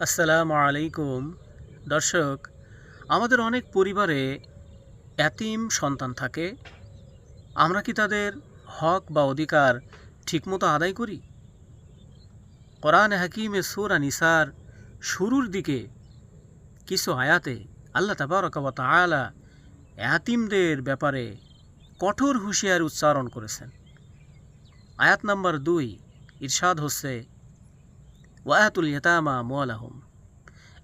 আসসালামু আলাইকুম। দর্শক, আমাদের অনেক পরিবারে এতিম সন্তান থাকে। আমরা কি তাদের হক বা অধিকার ঠিকমতো আদায় করি? কোরআন হাকিমে সুরা নিসার শুরুর দিকে কিছু আয়াতে আল্লাহ তাবারকাবা তাআলা এতিমদের ব্যাপারে কঠোর হুঁশিয়ার উচ্চারণ করেছেন। আয়াত নাম্বার দুই, ইরশাদ হচ্ছে ওয়ায়াতুল ইয়তামা মোয়ালাহম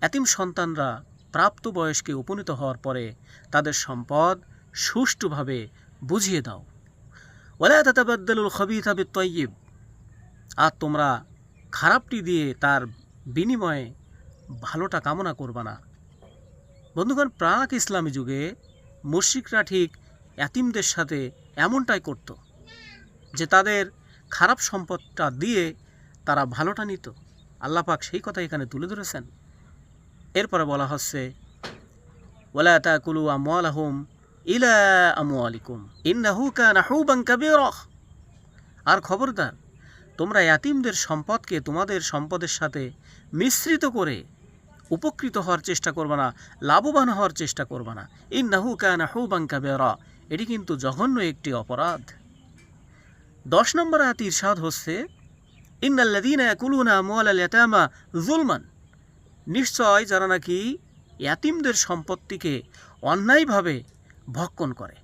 এতিম সন্তানরা প্রাপ্ত বয়স্কে উপনীত হওয়ার পরে তাদের সম্পদ সুষ্ঠুভাবে বুঝিয়ে দাও। ওলা তাতাবাদ্দালুল খবিথা বিত্তয়িব আর তোমরা খারাপটি দিয়ে তার বিনিময়ে ভালোটা কামনা করবা না। বন্ধুগণ, প্রাক ইসলামী যুগে মুশরিকরা ঠিক এতিমদের সাথে এমনটাই করত যে তাদের খারাপ সম্পদটা দিয়ে তারা ভালোটা নিত। আল্লাহ পাক সেই কথা এখানে তুলে ধরেছেন। এরপরে বলা হচ্ছে ইলা আর খবরদার, তোমরা ইয়াতিমদের সম্পদকে তোমাদের সম্পদের সাথে মিশ্রিত করে উপকৃত হওয়ার চেষ্টা করবে না, লাভবান হওয়ার চেষ্টা করবে না। ইন্নাহু কানা হুবান কাবীরা। এটি কিন্তু জঘন্য একটি অপরাধ। দশ নম্বর আয়াত ইরশাদ হচ্ছে ইন্নাল্লাদিনা ইয়াকুলুনা আমওয়ালাল ইয়াতামা যুলমান। নিশ্চয় যারা নাকি ইয়াতিমদের সম্পত্তিকে অন্যায়ভাবে ভক্ষণ করে।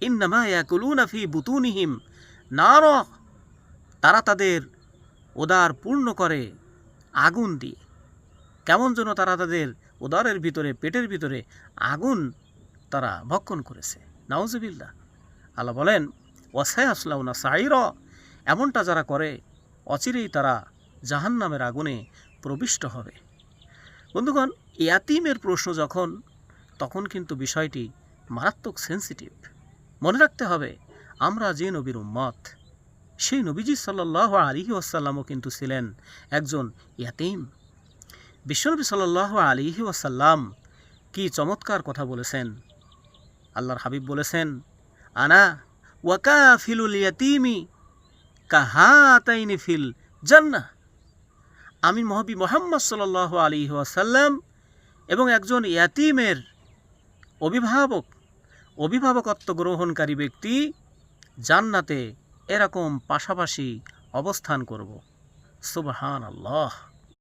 ইন্নামা ইয়াকুলুনা ফি বুতুনিহিম নার। তারা তাদের উদার পূর্ণ করে আগুন দিয়ে। কেমন যেন তারা তাদের উদারের ভিতরে, পেটের ভিতরে আগুন তারা ভক্ষণ করেছে। নাউজুবিল্লাহ। আল্লাহ বলেন ওয়াসায় আসলাউনা সাইর। এমনটা যারা করে, অচিরেই তারা জাহান্নামের আগুনে প্রবিষ্ট হবে। বন্ধুগণ, ইয়াতিমের প্রশ্ন যখন, তখন কিন্তু বিষয়টি মারাত্মক সেন্সিটিভ মনে রাখতে হবে, আমরা যে নবীর উম্মত, সেই নবীজি সাল্লাহ আলিহি ওয়াসাল্লামও কিন্তু ছিলেন একজন ইয়াতিম। বিশ্বনবী সাল্লাহ আলিহি ওয়াসাল্লাম কি চমৎকার কথা বলেছেন? আল্লাহর হাবিব বলেছেন, আনা ওয়াকা ফিলুল ইয়াতিমি কাহাতাইনি ফিল জান্নাহ। আমি মহাবি মোহাম্মদ সাল আলী ওয়াসাল্লাম এবং একজন ইয়াতিমের অভিভাবক, অভিভাবকত্ব গ্রহণকারী ব্যক্তি জান্নাতে এরকম পাশাপাশি অবস্থান করব। সুবহান আল্লাহ